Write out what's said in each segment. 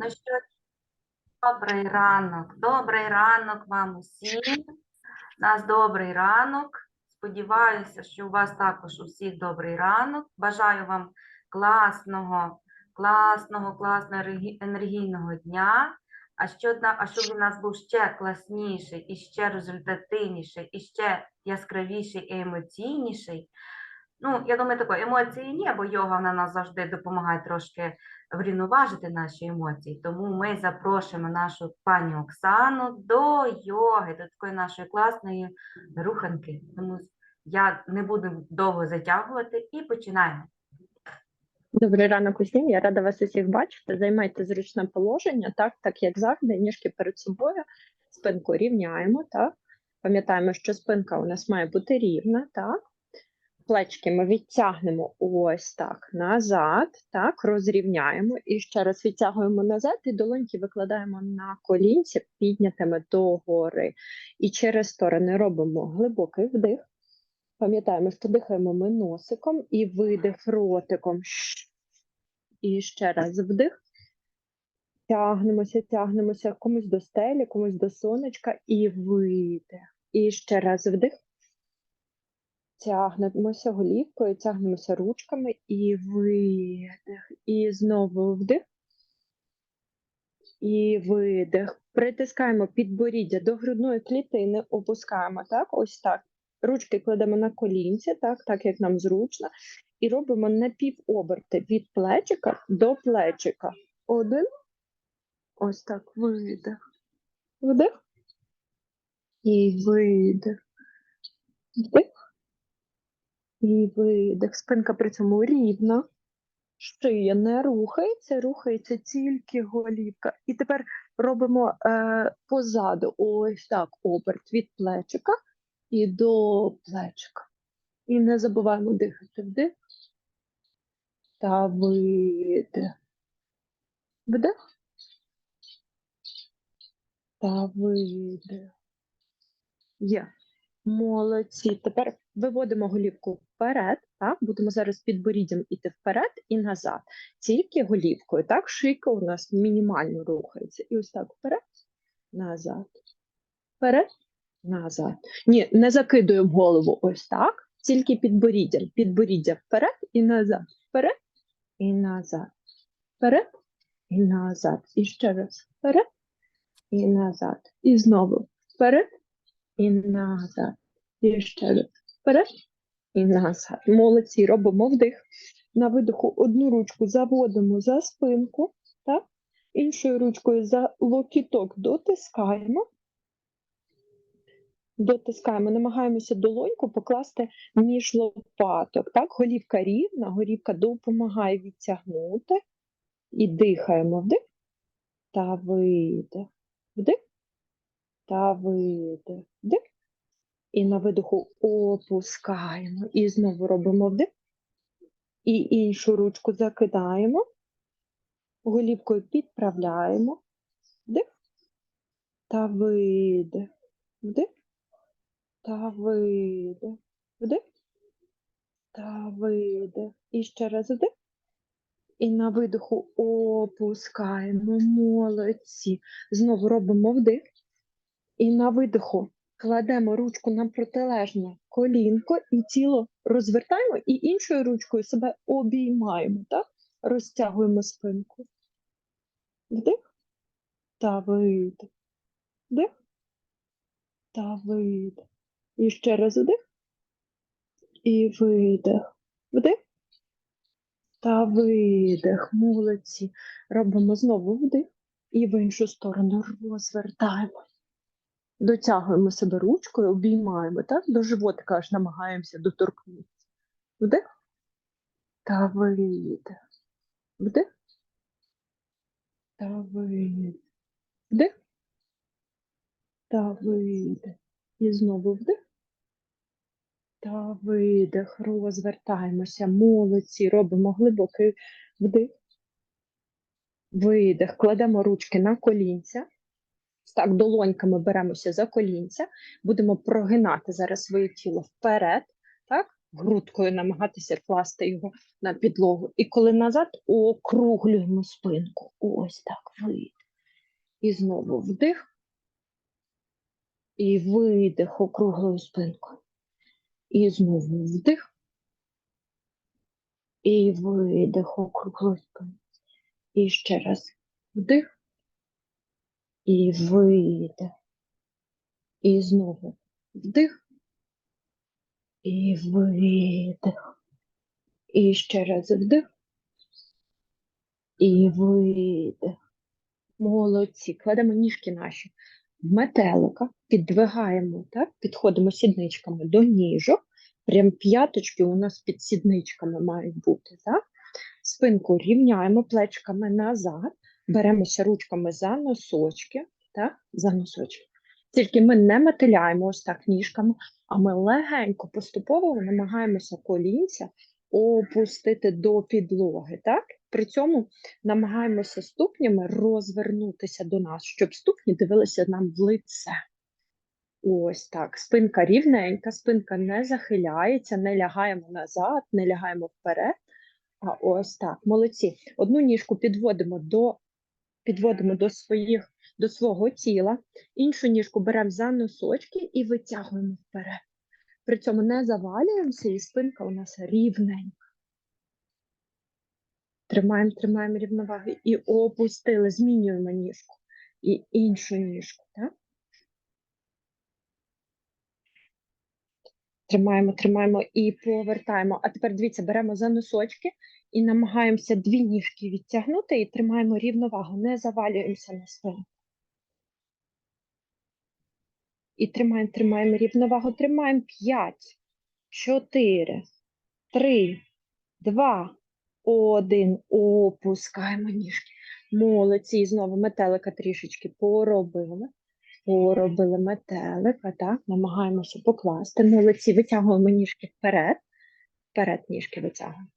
Ну що, добрий ранок. Добрий ранок вам усім. Нас добрий ранок. Сподіваюся, що у вас також усіх добрий ранок. Бажаю вам класного, класного, класного енергійного дня. А що дна- а щоб у нас був ще класніший, і ще результативніший, і ще яскравіший і емоційніший. Ну, я думаю, такої емоції ні, бо йога вона нас завжди допомагає трошки врівноважити наші емоції. Тому ми запрошуємо нашу пані Оксану до йоги, до такої нашої класної руханки. Тому я не буду довго затягувати і починаємо. Добрий ранок усім. Я рада вас усіх бачити. Займайте зручне положення, так, так як завжди, ніжки перед собою, спинку рівняємо, так. Пам'ятаємо, що спинка у нас має бути рівна, так. Плечки ми відтягнемо ось так назад, так, розрівняємо і ще раз відтягуємо назад і долоньки викладаємо на колінці, піднятими догори. І через сторони робимо глибокий вдих. Пам'ятаємо, що дихаємо ми носиком і видих ротиком. І ще раз вдих. Тягнемося, тягнемося комусь до стелі, комусь до сонечка і видих. І ще раз вдих. Тягнемося голівкою, тягнемося ручками і видих. І знову вдих. І видих. Притискаємо підборіддя до грудної клітини, опускаємо так, ось так. Ручки кладемо на колінці, так, так як нам зручно, і робимо напівоберти від плечика до плечика. Один. Ось так. Видих. Вдих. І видих. Вдих. І видих. Спинка при цьому рівна. Шия не рухається, рухається тільки голівка. І тепер робимо е, позаду ось так оберт від плечика і до плечика. І не забуваємо дихати вдих та видих. Вдих та видих. Є. Молодці. Тепер виводимо голівку вперед. Так? Будемо зараз підборіддям іти вперед і назад. Тільки голівкою. Так, шийка у нас мінімально рухається. І ось так вперед, назад. Вперед, назад. Ні, не закидуємо голову ось так, тільки підборіддям. Підборіддя вперед і назад. Вперед і назад. Вперед і назад. І ще раз. Вперед і назад. І знову вперед і назад. І ще. Вперед і назад. Молодці, робимо вдих. На видиху одну ручку заводимо за спинку, так? іншою ручкою за локіток дотискаємо. Дотискаємо, намагаємося долоньку покласти між лопаток. Так, голівка рівна, голівка допомагає відтягнути. І дихаємо вдих та видих. Вдих та видих. Вдих. І на видиху опускаємо. І знову робимо вдих. І іншу ручку закидаємо. Голівкою підправляємо. Вдих. Та видих. Вдих. Та видих. Вдих. Та видих. І ще раз вдих. І на видиху опускаємо. Молодці. Знову робимо вдих. І на видиху кладемо ручку на протилежне колінко і тіло розвертаємо, і іншою ручкою себе обіймаємо, так? Розтягуємо спинку. Вдих та видих. Вдих та видих. І ще раз вдих. І видих. Вдих та видих. Молодці. Робимо знову вдих. І в іншу сторону розвертаємо. Дотягуємо себе ручкою, обіймаємо, так? До животика аж намагаємося доторкнутися. Вдих. Та видих. Вдих. Та видих. Вдих. Та видих. І знову вдих. Та видих. Розвертаємося. Молодці. Робимо глибокий вдих. Видих. Кладемо ручки на колінця. Так, долоньками беремося за колінця, будемо прогинати зараз своє тіло вперед, так, грудкою намагатися класти його на підлогу. І коли назад, округлюємо спинку. Ось так. видих. І знову вдих. І видих округлою спинкою. І знову вдих. І видих округлою спинкою. І ще раз вдих. І видих. І знову вдих. І видих. І ще раз вдих. І видих. Молодці. Кладемо ніжки наші в метелика, піддвигаємо, так? підходимо сідничками до ніжок. Прям п'яточки у нас під сідничками мають бути. Так? Спинку рівняємо плечками назад, беремося ручками за носочки, так? за носочки. Тільки ми не мотиляємо ось так ніжками, а ми легенько поступово намагаємося колінця опустити до підлоги. Так? При цьому намагаємося ступнями розвернутися до нас, щоб ступні дивилися нам в лице. Ось так. Спинка рівненька, спинка не захиляється, не лягаємо назад, не лягаємо вперед. А ось так. Молодці. Одну ніжку підводимо до, підводимо до, своїх, до свого тіла, іншу ніжку беремо за носочки і витягуємо вперед. При цьому не завалюємося, і спинка у нас рівненька. Тримаємо, тримаємо рівновагу і опустили, змінюємо ніжку і іншу ніжку. Так? Тримаємо, тримаємо і повертаємо. А тепер дивіться, беремо за носочки і намагаємося дві ніжки відтягнути і тримаємо рівновагу, не завалюємося на спину. І тримаємо, тримаємо рівновагу, тримаємо 5, 4, 3, 2, 1. Опускаємо ніжки. Молодці. І знову метелика трішечки поробили. Поробили метелика, так, намагаємося покласти. Молодці, витягуємо ніжки вперед. Вперед ніжки витягуємо.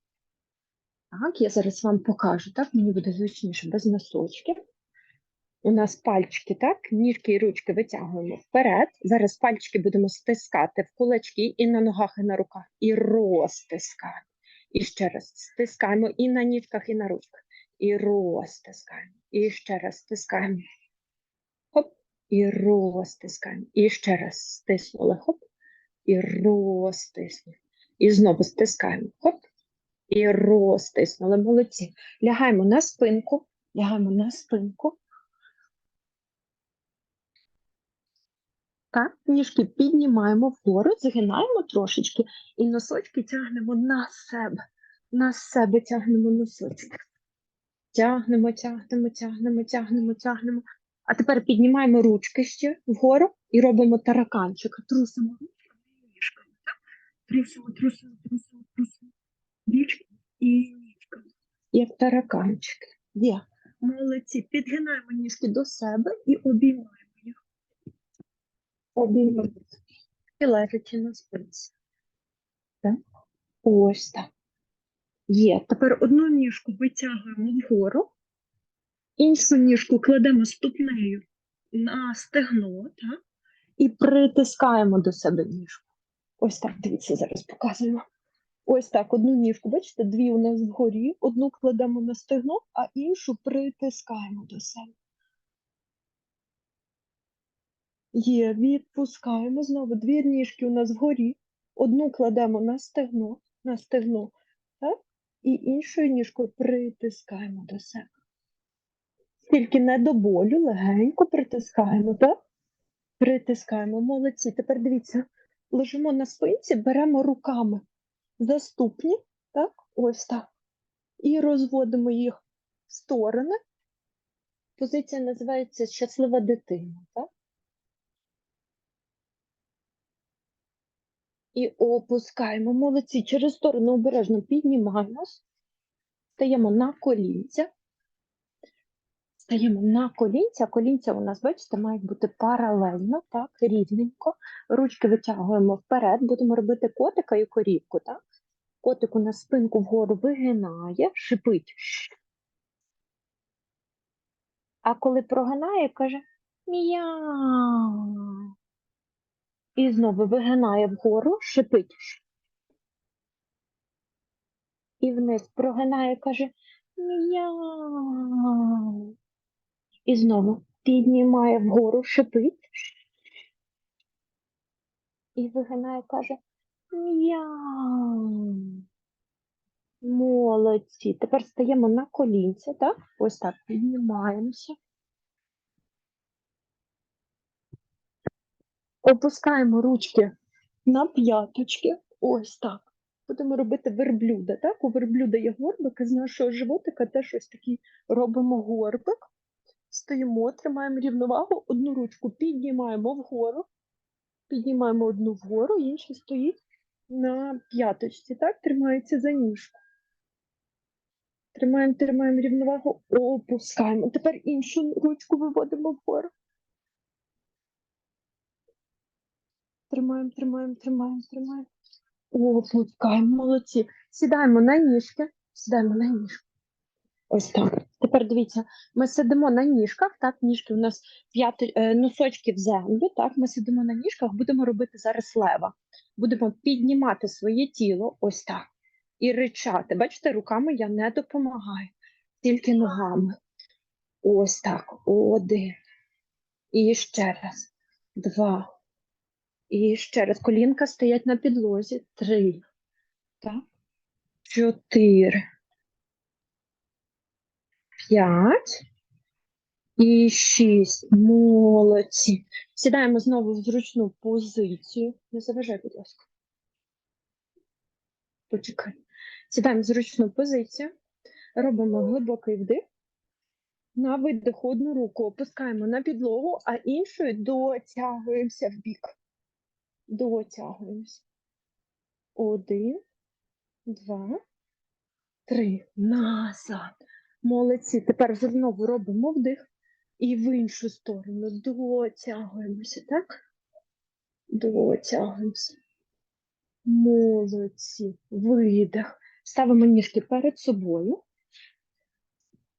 Так, я зараз вам покажу, так, мені буде зручніше без носочків. У нас пальчики, так, ніжки і ручки витягуємо вперед. Зараз пальчики будемо стискати в кулачки і на ногах, і на руках, і розтискаємо. І ще раз стискаємо і на ніжках, і на ручках. І розтискаємо. І ще раз стискаємо. Хоп. І розтискаємо. І ще раз стиснули. Хоп. І розтиснули. І знову стискаємо. Хоп. І розтиснули. Молодці. Лягаємо на спинку. Лягаємо на спинку. Так, ніжки піднімаємо вгору, згинаємо трошечки і носочки тягнемо на себе. На себе тягнемо носочки. Тягнемо, тягнемо, тягнемо, тягнемо, тягнемо. А тепер піднімаємо ручки ще вгору і робимо тараканчик. Трусимо ручками ніжками. Трусимо, трусимо, трусимо, трусимо. Ручки і ніжками. Як тараканчики. Є. Молодці. Підгинаємо ніжки до себе і обіймаємо їх. Обіймаємо. І лежачи на спинці. Так? Ось так. Є. Тепер одну ніжку витягуємо вгору, іншу ніжку кладемо ступнею на стегно, так? І притискаємо до себе ніжку. Ось так, дивіться, зараз показуємо. Ось так, одну ніжку, бачите, дві у нас вгорі, одну кладемо на стегно, а іншу притискаємо до себе. Є, відпускаємо знову. Дві ніжки у нас вгорі, одну кладемо на стегно, на стегно, так? І іншою ніжкою притискаємо до себе. Тільки не до болю, легенько притискаємо, так? Притискаємо, молодці. Тепер дивіться, лежимо на спинці, беремо руками за ступні, так? Ось так. І розводимо їх в сторони. Позиція називається щаслива дитина, так? І опускаємо. Молодці. Через сторону обережно піднімаємось. Стаємо на колінця. Стаємо на колінця. Колінця у нас, бачите, мають бути паралельно, так, рівненько. Ручки витягуємо вперед, будемо робити котика і корівку, так? Котик у нас спинку вгору вигинає, шипить. А коли прогинає, каже Мяу. І знову вигинає вгору, шипить. І вниз прогинає, каже Мяу. І знову піднімає вгору, шипить. І вигинає, каже Молодці. Тепер стаємо на колінця, так? Ось так піднімаємося. Опускаємо ручки на п'яточки. Ось так. Будемо робити верблюда. Так? У верблюда є горбик, і з нашого животика теж ось такий робимо горбик. Стоїмо, тримаємо рівновагу, одну ручку піднімаємо вгору, піднімаємо одну вгору, інша стоїть на п'яточці, так? Тримається за ніжку. Тримаємо, тримаємо рівновагу, опускаємо. Тепер іншу ручку виводимо вгору. Тримаємо, тримаємо, тримаємо, тримаємо. Опускаємо, молодці. Сідаємо на ніжки, сідаємо на ніжки. Ось так. Тепер дивіться, ми сидимо на ніжках, так, ніжки у нас п'яти е, носочки в землю, так, ми сидимо на ніжках, будемо робити зараз лева. Будемо піднімати своє тіло, ось так, і ричати. Бачите, руками я не допомагаю, тільки ногами. Ось так. Один. І ще раз. Два. І ще раз. Колінка стоять на підлозі. Три. Так. Чотири. П'ять. І шість. Молодці. Сідаємо знову в зручну позицію. Не заважай, будь ласка. Почекай. Сідаємо в зручну позицію. Робимо глибокий вдих. На видих одну руку опускаємо на підлогу, а іншою дотягуємося в бік. Дотягуємося. Один, два, три. Назад. Молодці. Тепер знову робимо вдих. І в іншу сторону дотягуємося, так? Дотягуємося. Молодці. Видих. Ставимо ніжки перед собою.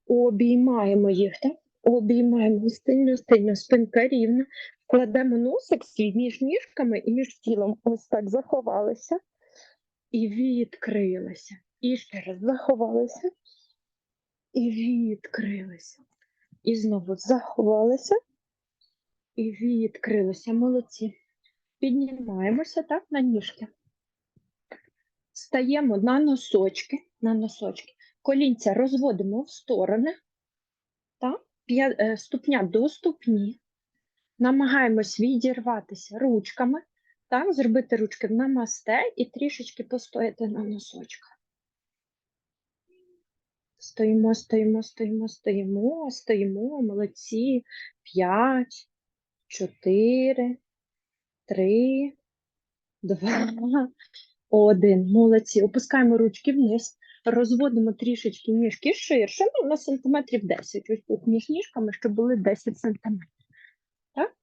Обіймаємо їх, так? Обіймаємо стильно, стильно, спинка рівна. Кладемо носик свій між ніжками і між тілом. Ось так заховалися. І відкрилися. І ще раз заховалися. І відкрилися. І знову заховалися. І відкрилися. Молодці. Піднімаємося так на ніжки. Стаємо на носочки, на носочки. Колінця розводимо в сторони. Так? Е, Ступня до ступні. Намагаємось відірватися ручками. Так? Зробити ручки в намасте і трішечки постояти на носочках. Стоїмо, стоїмо, стоїмо, стоїмо, стоїмо, молодці. П'ять, чотири, три, два, один. Молодці. Опускаємо ручки вниз, розводимо трішечки ніжки ширше, ну, на сантиметрів 10. Ось тут між ніжками, щоб були 10 сантиметрів. Так?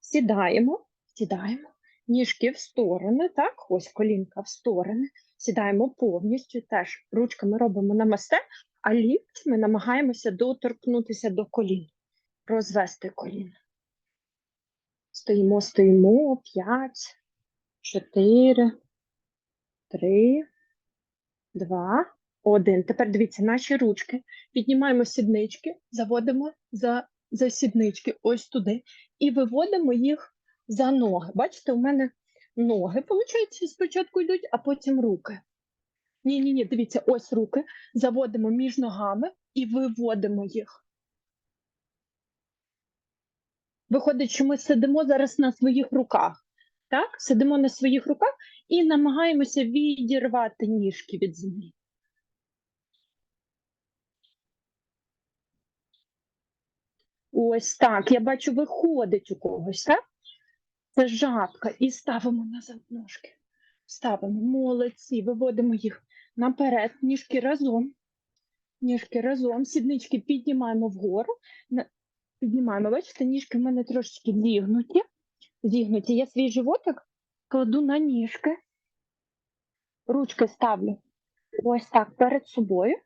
Сідаємо, сідаємо. Ніжки в сторони, так, ось колінка в сторони. Сідаємо повністю, теж ручками робимо намасте, а ліктями намагаємося доторкнутися до колін, розвести коліна. Стоїмо, стоїмо, 5, 4, 3, 2, 1. Тепер дивіться, наші ручки. Піднімаємо сіднички, заводимо за, за сіднички ось туди і виводимо їх за ноги. Бачите, у мене ноги, виходить, спочатку йдуть, а потім руки. Ні, ні, ні, дивіться, ось руки. Заводимо між ногами і виводимо їх. Виходить, що ми сидимо зараз на своїх руках. Так? Сидимо на своїх руках і намагаємося відірвати ніжки від землі. Ось так. Я бачу, виходить у когось, так? Це жабка. І ставимо назад ножки. Ставимо. Молодці. Виводимо їх наперед. Ніжки разом. Ніжки разом. Сіднички піднімаємо вгору. Піднімаємо. Бачите, ніжки в мене трошечки зігнуті. Зігнуті. Я свій животик кладу на ніжки. Ручки ставлю ось так перед собою.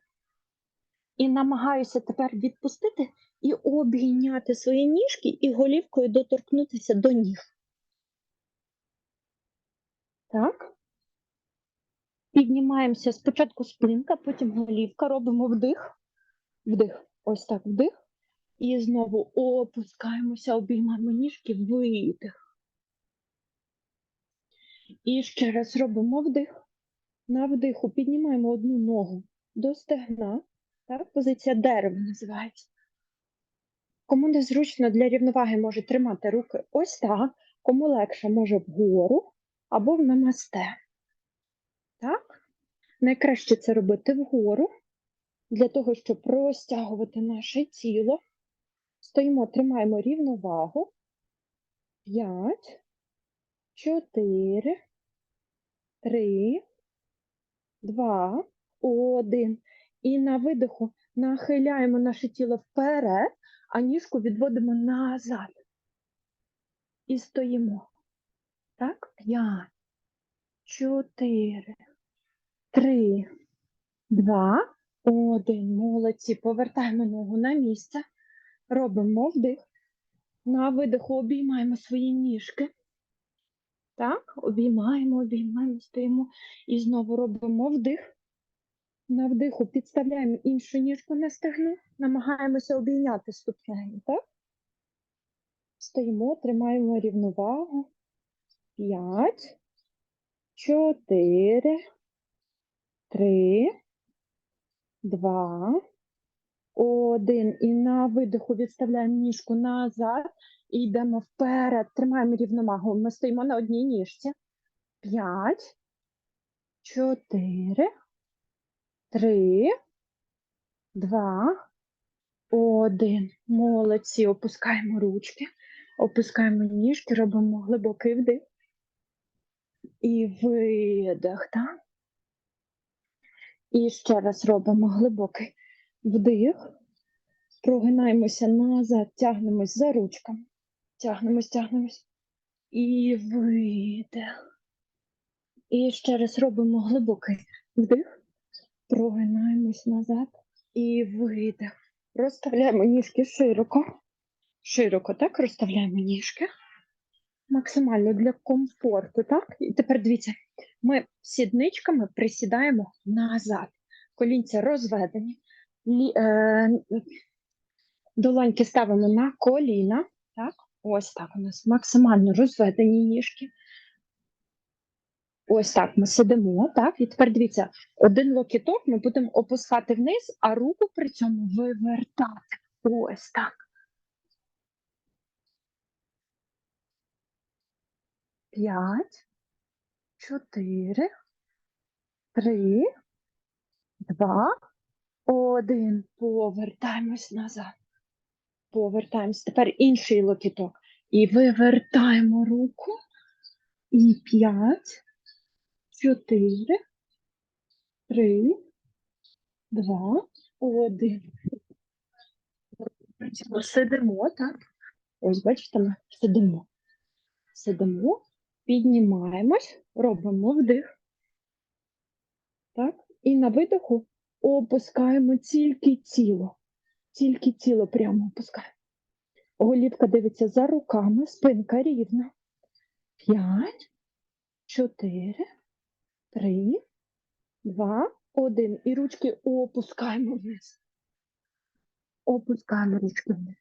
І намагаюся тепер відпустити і обійняти свої ніжки і голівкою доторкнутися до ніг. Так. Піднімаємося спочатку спинка, потім голівка, робимо вдих. Вдих. Ось так, вдих. І знову опускаємося, обіймаємо ніжки, видих. І ще раз робимо вдих. На вдиху піднімаємо одну ногу до стегна. Так, позиція дерева називається. Кому незручно для рівноваги може тримати руки ось так, кому легше може вгору або в намасте. Так? Найкраще це робити вгору, для того, щоб розтягувати наше тіло. Стоїмо, тримаємо рівновагу. П'ять, чотири, три, два, один. І на видиху нахиляємо наше тіло вперед, а ніжку відводимо назад. І стоїмо. Так? П'ять, чотири, три, два, один. Молодці. Повертаємо ногу на місце. Робимо вдих. На видиху обіймаємо свої ніжки. Так, обіймаємо, обіймаємо, стоїмо. І знову робимо вдих. На вдиху підставляємо іншу ніжку на стегну, намагаємося обійняти ступнею, так? Стоїмо, тримаємо рівновагу. П'ять, чотири, три, два, один. І на видиху відставляємо ніжку назад і йдемо вперед. Тримаємо рівновагу. Ми стоїмо на одній ніжці. П'ять, чотири, три, два, один. Молодці. Опускаємо ручки, опускаємо ніжки, робимо глибокий вдих. І видих, так? І ще раз робимо глибокий вдих. Прогинаємося назад, тягнемось за ручками. Тягнемось, тягнемось. І видих. І ще раз робимо глибокий вдих. Прогинаємось назад і видих. Розставляємо ніжки широко. Широко, так, розставляємо ніжки. Максимально для комфорту, так? І тепер дивіться, ми сідничками присідаємо назад. Колінця розведені. Е, долоньки ставимо на коліна. Так? Ось так у нас максимально розведені ніжки. Ось так ми сидимо, так? І тепер дивіться, один локіток ми будемо опускати вниз, а руку при цьому вивертати. Ось так. П'ять, чотири, три, два, один. Повертаємось назад. Повертаємось. Тепер інший локіток. І вивертаємо руку. І п'ять, чотири, три, два, один. Сидимо, так? Ось, бачите, ми сидимо. Сидимо, піднімаємось, робимо вдих. Так? І на видиху опускаємо тільки тіло. Тільки тіло прямо опускаємо. Голівка дивиться за руками, спинка рівна. П'ять, чотири, три, два, один. І ручки опускаємо вниз. Опускаємо ручки вниз.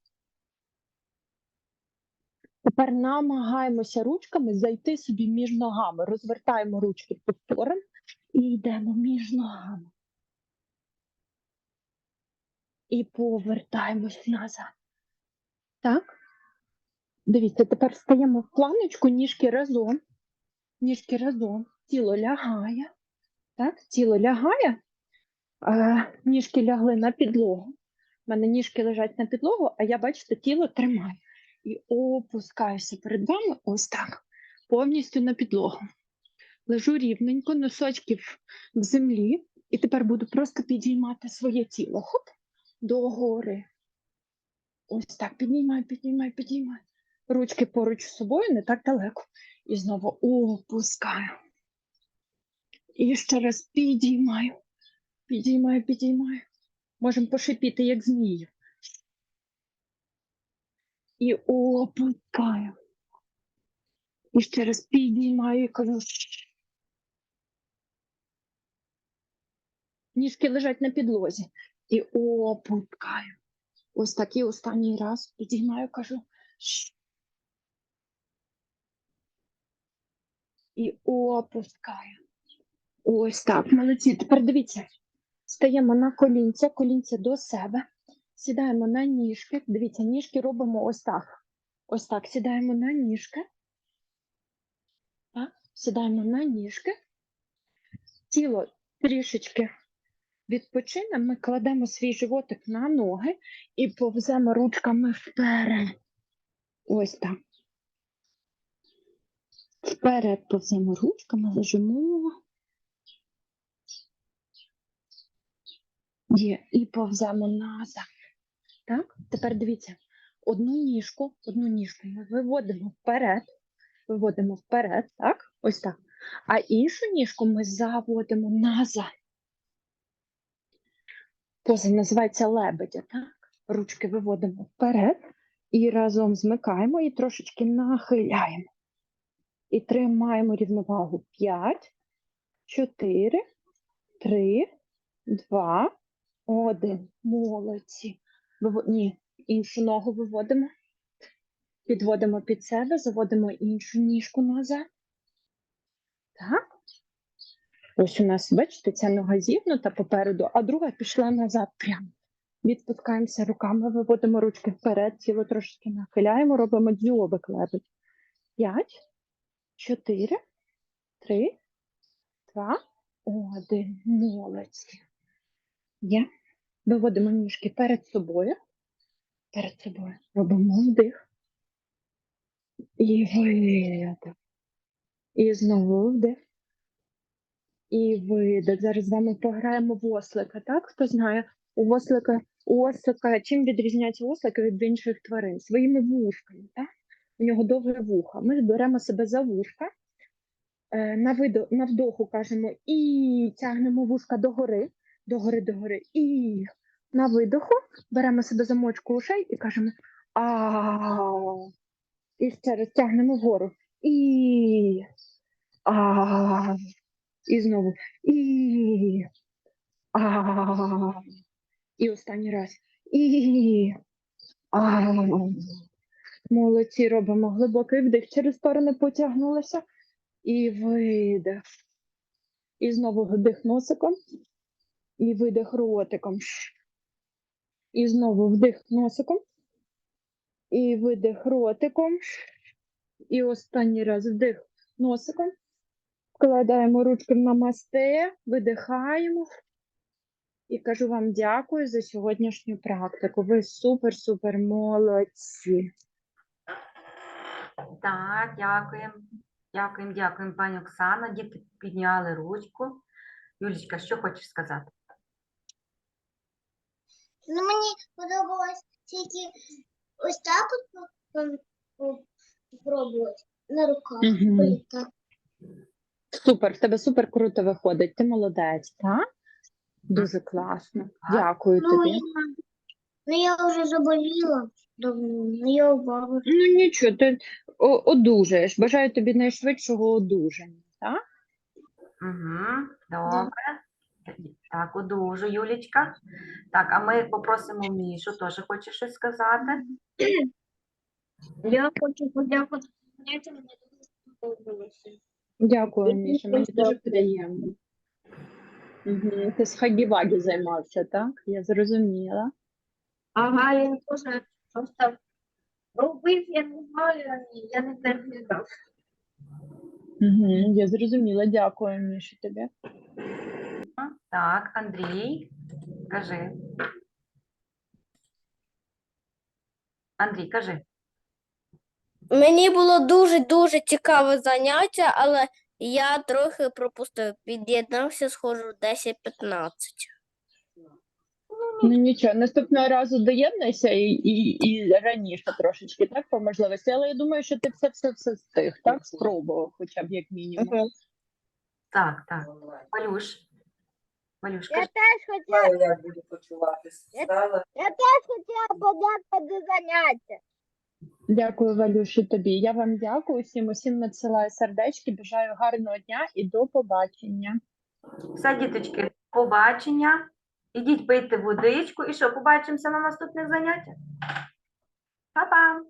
Тепер намагаємося ручками зайти собі між ногами. Розвертаємо ручки по сторонам і йдемо між ногами. І повертаємось назад. Так? Дивіться, тепер стаємо в планочку, ніжки разом. Ніжки разом. Тіло лягає. Так? Тіло лягає. Е, ніжки лягли на підлогу. У мене ніжки лежать на підлогу, а я, бачите, тіло тримаю. І опускаюся перед вами ось так. Повністю на підлогу. Лежу рівненько, носочки в, в землі. І тепер буду просто підіймати своє тіло. Хоп, догори. Ось так, піднімаю, піднімаю, піднімаю. Ручки поруч з собою, не так далеко. І знову опускаю. І ще раз підіймаю. Підіймаю, підіймаю. Можемо пошипіти, як змію. І опускаю. І ще раз підіймаю і кажу. Ніжки лежать на підлозі. І опускаю. Ось такий останній раз підіймаю, кажу. І опускаю. Ось так, молодці. Тепер дивіться. Стаємо на колінця, колінця до себе. Сідаємо на ніжки. Дивіться, ніжки робимо ось так. Ось так. Сідаємо на ніжки. Так, сідаємо на ніжки. Тіло трішечки відпочине. Ми кладемо свій животик на ноги і повземо ручками вперед. Ось так. Вперед повземо ручками, лежимо. І повземо назад. Так, тепер дивіться, одну ніжку, одну ніжку ми виводимо вперед, виводимо вперед, так, ось так. А іншу ніжку ми заводимо назад. Поза називається лебедя, так? Ручки виводимо вперед і разом змикаємо і трошечки нахиляємо. І тримаємо рівновагу 5, 4, 3, 2, 1. Молодці. Виво... Ні, іншу ногу виводимо. Підводимо під себе, заводимо іншу ніжку назад. Так. Ось у нас, бачите, ця нога зігнута попереду, а друга пішла назад прямо. Відпускаємося руками, виводимо ручки вперед, тіло трошки нахиляємо, робимо дзьобик лебедь. П'ять, чотири, три, два, один. Молодці. Є. Виводимо ніжки перед собою. Перед собою. Робимо вдих. І видих. І знову вдих. І видих. Зараз з вами пограємо в ослика, так? Хто знає, у ослика, ослика, чим відрізняється ослик від інших тварин? Своїми вушками, так? У нього довге вуха. Ми беремо себе за вушка, е, на, видо, на вдоху кажемо і тягнемо вушка догори, догори, догори, і на видоху беремо себе за мочку ушей і кажемо а І ще раз тягнемо вгору. І а І знову і а І останній раз. І а Молодці, робимо глибокий вдих через сторони потягнулися. І видих. І знову вдих носиком. І видих ротиком. І знову вдих носиком. І видих ротиком. І останній раз вдих носиком. Вкладаємо ручки в намасте, видихаємо. І кажу вам дякую за сьогоднішню практику. Ви супер-супер молодці. Так, дякуємо. Дякуємо, дякуємо, пані Оксана. Діти підняли ручку. Юлічка, що хочеш сказати? Ну, мені подобалось тільки ось так от по- на руках. Так. Супер, в тебе супер круто виходить. Ти молодець, так? Дуже класно. Дякую Ну, тобі. я, ну, я вже заболіла давно, ну, я у баби. Ну нічого, ти о- одужаєш. Бажаю тобі найшвидшого одужання. Так? Угу, добре. Так, одужу, Юлічка. Так, а ми попросимо Мішу, теж хоче щось сказати. Я хочу подякувати. Мені дуже сподобалося. Дякую, Міша. Мені дуже приємно. Угу. Ти з хагі займався, так? Я зрозуміла. Ага, я теж просто робив, я не знаю, я не переглядав. Угу. Я зрозуміла. Дякую, Міша, тобі. Так, Андрій, кажи. Андрій, кажи. Мені було дуже-дуже цікаве заняття, але я трохи пропустив. Під'єднався, схожу 10-15. Ну нічого, наступного разу доєднуйся і, і, і раніше трошечки, так, по можливості. Але я думаю, що ти все все все встиг, так? Спробував, хоча б як мінімум. Так, так. Валюш. Валюш, Я теж хотіла, знаю, як буду почуватися. Стала я теж хотіла подякувати за заняття. Дякую, Валюші, тобі. Я вам дякую всім, усім надсилаю сердечки. Бажаю гарного дня і до побачення. Все, діточки, побачення. Ідіть пийте водичку і що, побачимося на наступних заняттях. Па-па!